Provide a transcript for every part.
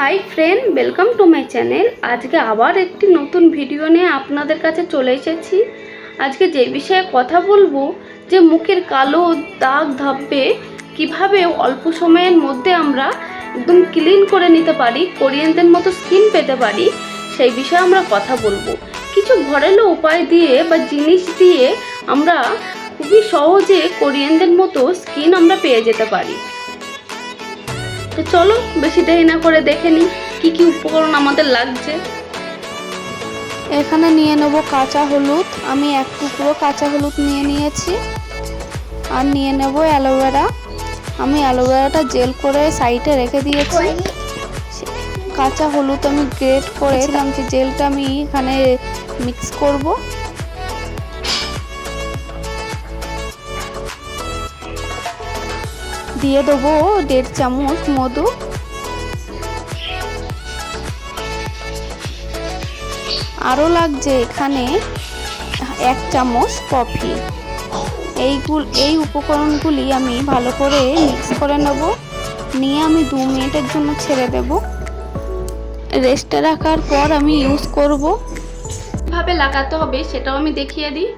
Hi friend welcome to my channel আজকে আবার একটি নতুন ভিডিও নিয়ে আপনাদের কাছে চলে এসেছি। আজকে যে বিষয়ে কথা বলব, যে মুখের কালো দাগ ধাব্বে কীভাবে অল্প সময়ের মধ্যে আমরা একদম ক্লিন করে নিতে পারি, কোরিয়ানদের মতো স্কিন পেতে পারি, সেই বিষয়ে আমরা কথা বলব। কিছু ঘরেলো উপায় দিয়ে বা জিনিস দিয়ে আমরা খুবই সহজে কোরিয়ানদের মতো স্কিন আমরা পেয়ে যেতে পারি। তো চলো বেশি দেরি না করে দেখে নিই কী কী উপকরণ আমাদের লাগছে। এখানে নিয়ে নেব কাঁচা হলুদ। আমি এক টুকরো কাঁচা হলুদ নিয়ে নিয়েছি। আর নিয়ে নেব অ্যালোভেরা। আমি অ্যালোভেরাটা জেল করে সাইডে রেখে দিয়েছি। কাঁচা হলুদ আমি গ্রেট করেছিলাম যে জেলটা আমি এখানে মিক্স করব। দিয়ে দেবো দেড় চামচ মধু। আরও লাগছে এখানে এক চামচ কফি। এইগুল, এই উপকরণগুলি আমি ভালো করে মিক্স করে নেব। নিয়ে আমি দু মিনিটের জন্য ছেড়ে দেব। রেস্টে রাখার পর আমি ইউজ করব। কীভাবে লাগাতে হবে সেটাও আমি দেখিয়ে দিই।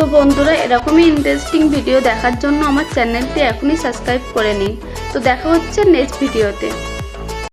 তো বন্ধুরা, এরকমই ইন্টারেস্টিং ভিডিও দেখার জন্য আমার চ্যানেলটি এখনই সাবস্ক্রাইব করে নিন। তো দেখা হচ্ছে নেক্সট ভিডিওতে